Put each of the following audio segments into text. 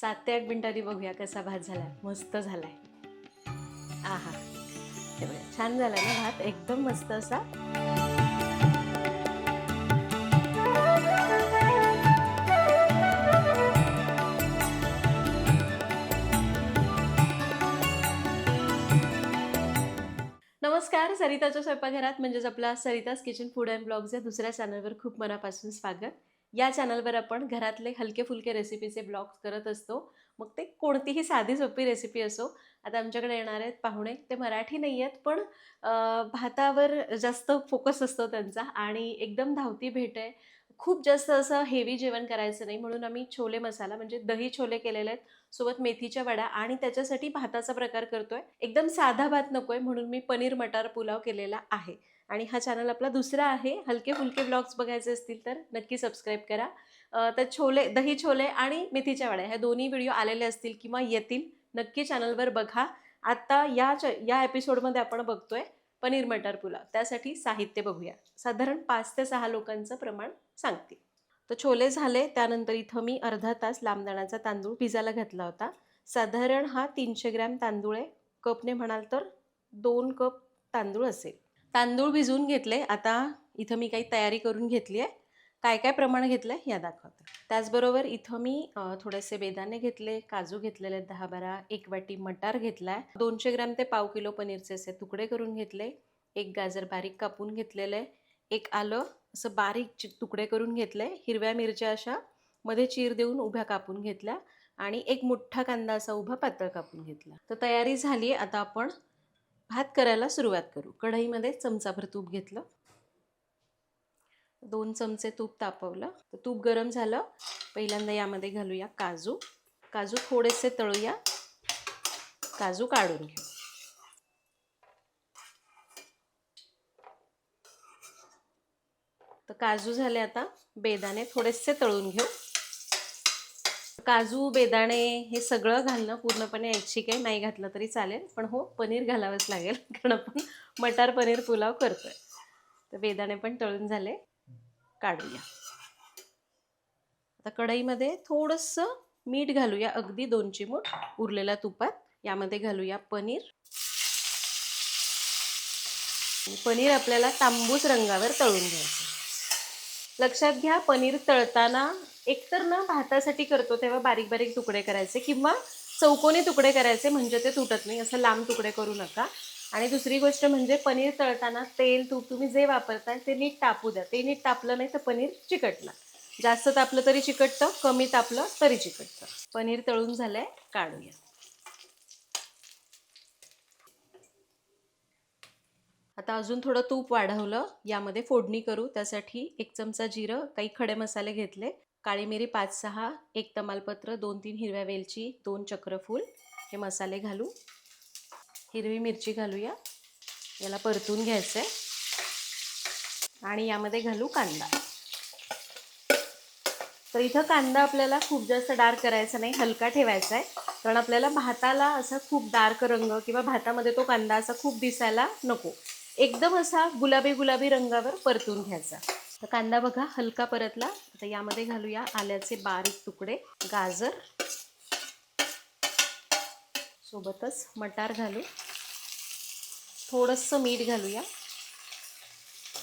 सात ते आठ मिनिटांनी बघूया कसा भात झाला मस्त झालाय. आहा. हे बघा छान झाला ना भात? एकदम मस्त असा. नमस्कार सरिताच्या स्वयंपाकघरात म्हणजेच आपला Sarita's kitchen food and blogs या दुसऱ्या चॅनलवर खूप मनापासून स्वागत. या चॅनलवर आपण घरातले हलके फुलके रेसिपीचे ब्लॉग्स करत असतो. मग ते कोणतीही साधी सोपी रेसिपी असो. आता आमच्याकडे येणार आहेत पाहुणे. ते मराठी नाही आहेत पण भातावर जास्त फोकस असतो त्यांचा आणि एकदम धावती भेट आहे. खूप जास्त असं हेवी जेवण करायचं नाही. म्हणून आम्ही छोले मसाला म्हणजे दही छोले केलेले आहेत. सोबत मेथीच्या वडा आणि त्याच्यासाठी भाताचा प्रकार करतोय. एकदम साधा भात नकोय म्हणून मी पनीर मटार पुलाव केलेला आहे. आणि हा चॅनल आपला दुसरा आहे. हलके फुलके ब्लॉग्स बघायचे असतील तर नक्की सबस्क्राईब करा. तर छोले दही छोले आणि मेथीच्या वड्या ह्या दोन्ही व्हिडिओ आलेले असतील किंवा येतील नक्की चॅनलवर बघा. आत्ता या च या एपिसोडमध्ये आपण बघतोय पनीर मटार पुलाव. त्यासाठी साहित्य बघूया. साधारण पाच ते सहा लोकांचं प्रमाण सांगते. तर छोले झाले त्यानंतर इथं मी अर्धा तास लांबदाण्याचा तांदूळ भिजायला घातला होता. साधारण हा तीनशे ग्रॅम तांदूळ आहे. कपने म्हणाल तर दोन कप तांदूळ असेल. तांदूळ भिजवून घेतले. आता इथं मी काही तयारी करून घेतली आहे. काय काय प्रमाण घेतलं आहे या दाखवते. त्याचबरोबर इथं मी थोडेसे बेदाणे घेतले काजू घेतलेले आहेत दहा बारा एक वाटी मटार घेतला आहे दोनशे ग्रॅम ते पाव किलो पनीरचे असे तुकडे करून घेतले. एक गाजर बारीक कापून घेतलेलं. आहे एक आलं असं बारीक तुकडे करून घेतले. हिरव्या मिरच्या अशा मध्ये चीर देऊन उभ्या कापून घेतल्या. आणि एक मोठा कांदा असा उभा पातळ कापून घेतला. तर तयारी झाली आता आपण भात करायला सुरुवात करू. कढईमध्ये चमचाभर तूप घेतलं. दोन चमचे तूप तापवलं. तर तूप गरम झालं. पहिल्यांदा यामध्ये घालूया काजू. काजू थोडेसे तळूया. काजू काढून घेऊ. तर काजू झाले आता. बेदाणे थोडेसे तळून घेऊ. काजू बेदाणे हे सगळं घालणं पूर्णपणे ऐच्छिक आहे. नाही घातलं तरी चालेल. पण हो पनीर घालावंच लागेल. कारण आपण मटार पनीर पुलाव करतोय. तर बेदाणे पण तळून झाले. काढूया. आता कढईमध्ये थोडंसं मीठ घालूया. अगदी दोन चिमूट उरलेल्या तुपात. यामध्ये घालूया पनीर. पनीर आपल्याला तांबूस रंगावर तळून घ्यायचं लक्षात घ्या पनीर तळताना एकतर ना भातासाठी करतो तेव्हा बारीक बारीक तुकडे करायचे किंवा चौकोनी तुकडे करायचे म्हणजे ते तुटत नाही असं लांब तुकडे करू नका. आणि दुसरी गोष्ट म्हणजे पनीर तळताना तेल तूप तुम्ही जे वापरताय ते नीट तापू द्या. ते नीट तापलं नाही तर पनीर चिकटलं जास्त तापलं तरी चिकटतं कमी तापलं तरी चिकटतं. पनीर तळून झालं आहे काढूया. आता अजून थोडं तूप वाढवलं यामध्ये फोडणी करू. त्यासाठी एक चमचा जिरं काही खडे मसाले घेतले. काळी मिरी पाच सहा एक तमालपत्र दोन तीन हिरव्या वेलची दोन चक्रफूल. हे मसाले घालू. हिरवी मिरची घालूया. याला परतून घ्यायचं आहे आणि यामध्ये घालू कांदा. तर इथं कांदा आपल्याला खूप जास्त डार्क करायचा नाही हलका ठेवायचा आहे कारण आपल्याला भाताला असा खूप डार्क रंग किंवा भातामध्ये तो कांदा असा खूप दिसायला नको. एकदम असा गुलाबी गुलाबी रंगावर परतून घ्यायचा. तर कांदा बघा हलका परतला. आता यामध्ये घालूया आल्याचे बारीक तुकडे गाजर. सोबतच मटार घालू थोडंसं मीठ घालूया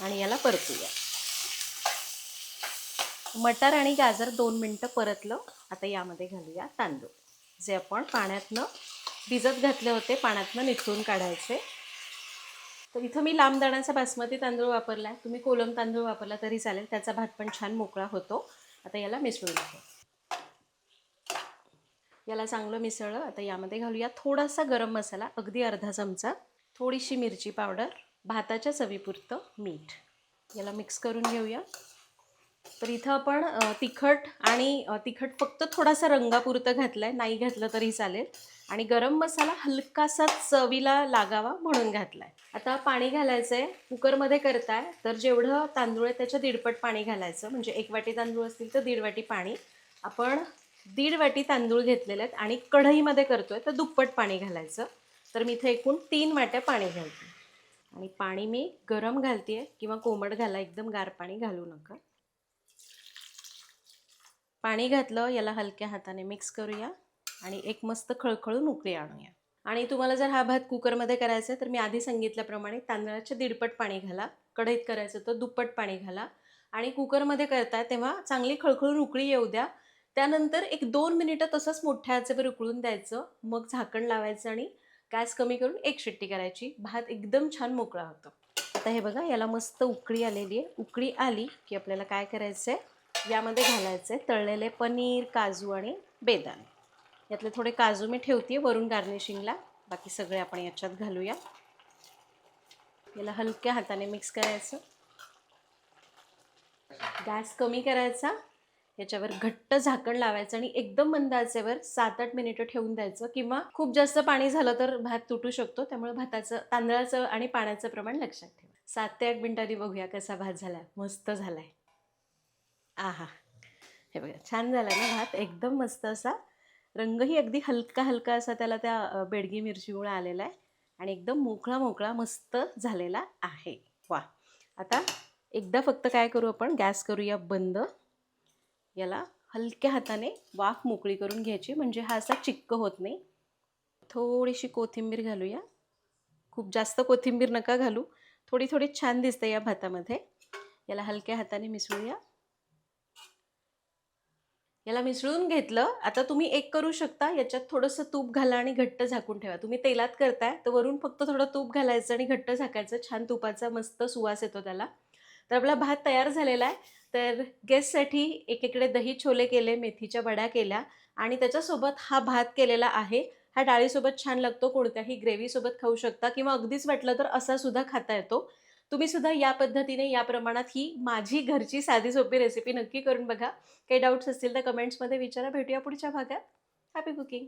आणि याला परतूया. मटार आणि गाजर दोन मिनटं परतलं. आता यामध्ये घालूया तांदूळ. जे आपण पाण्यातनं भिजत घातले होते पाण्यातनं निथळून काढायचे. तर इथं मी लांब दाण्याचा बासमती तांदूळ वापरला आहे तुम्ही कोलम तांदूळ वापरला तरी चालेल. त्याचा भात पण छान मोकळा होतो. आता याला मिसळून घेऊ. याला चांगलं मिसळलं. आता यामध्ये घालूया थोडासा गरम मसाला अगदी अर्धा चमचा. थोडीशी मिरची पावडर भाताच्या चवीपुरतं मीठ. याला मिक्स करून घेऊया. तर इथं आपण तिखट आणि तिखट फक्त थोडासा रंगापुरतं घातलं आहे नाही घातलं तरी चालेल. आणि गरम मसाला हलकासा चवीला लागावा म्हणून घातला आहे आता पाणी घालायचं आहे कुकरमध्ये करताय. तर जेवढं तांदूळ आहे त्याच्या दीडपट पाणी घालायचं. म्हणजे एक वाटी तांदूळ असतील तर दीड वाटी पाणी. आपण दीड वाटी तांदूळ घेतलेले आहेत आणि कढईमध्ये करतोय तर दुप्पट पाणी घालायचं. तर मी इथे एकूण तीन वाट्या पाणी घालते. आणि पाणी मी गरम घालते किंवा कोमट घाला एकदम गार पाणी घालू नका. पाणी घातलं याला हलक्या हाताने मिक्स करूया आणि एक मस्त खळखळून उकळी आणूया. आणि तुम्हाला जर हा भात कुकरमध्ये करायचा आहे तर मी आधी सांगितल्याप्रमाणे तांदळाचे दीडपट पाणी घाला कढईत करायचं तर दुप्पट पाणी घाला. आणि कुकरमध्ये करताय तेव्हा चांगली खळखळून उकळी येऊ द्या. त्यानंतर एक दोन मिनिटं तसंच मोठ्या आचेवर उकळून द्यायचं मग झाकण लावायचं आणि गॅस कमी करून एक शिट्टी करायची. भात एकदम छान मोकळा होतो. आता हे बघा याला मस्त उकळी आलेली आहे. उकळी आली की आपल्याला काय करायचं आहे यामध्ये घालायचं आहे तळलेले पनीर काजू आणि बेदाणे. यातले थोडे काजू मी ठेवते वरून गार्निशिंगला बाकी सगळे आपण याच्यात घालूया. याला हलक्या हाताने मिक्स करायचं. गॅस कमी करायचा. याच्यावर घट्ट झाकण लावायचं आणि एकदम मंद आचेवर सात आठ मिनिटं ठेवून द्यायचं किंवा खूप जास्त पाणी झालं तर भात तुटू शकतो. त्यामुळे भाताचं तांदळाचं आणि पाण्याचं प्रमाण लक्षात ठेवा. सात ते आठ मिनिटांनी बघूया कसा भात झाला. मस्त झालाय. आहा. हे बघा छान झाला ना भात? एकदम मस्त असा. रंगही अगदी हलका हलका असा त्याला त्या बेडगी मिरचीमुळे आलेला आहे आणि एकदम मोकळा मोकळा मस्त झालेला आहे. वा. आता एकदा फक्त काय करू आपण? गॅस करूया बंद. याला हलक्या हाताने वाफ मोकळी करून घ्यायची म्हणजे हा असा चिक्क होत नाही. थोडीशी कोथिंबीर घालूया. खूप जास्त कोथिंबीर नका घालू. थोडी थोडी छान दिसते या भातामध्ये. याला हलक्या हाताने मिसळूया. याला मिसळून घेतलं. आता तुम्ही एक करू शकता. याच्यात थोडंसं तूप घाला आणि घट्ट झाकून ठेवा. तुम्ही तेलात करताय तर वरून फक्त थोडं तूप घालायचं आणि घट्ट झाकायचं. छान तुपाचा मस्त सुवास येतो त्याला. तर आपला भात तयार झालेला आहे. तर गेस्टसाठी एकीकडे दही छोले केले मेथीच्या वड्या केल्या आणि त्याच्यासोबत हा भात केलेला आहे. हा डाळीसोबत छान लागतो. कोणत्याही ग्रेव्हीसोबत खाऊ शकता किंवा अगदीच वाटलं तर असा सुद्धा खाता येतो. तुम्ही सुद्धा या पद्धतीने या प्रमाणात ही माझी घरची साधी सोपी रेसिपी नक्की करून बघा. काही डाऊट्स असतील तर कमेंट्समध्ये विचारा. भेटूया पुढच्या भागात. Happy cooking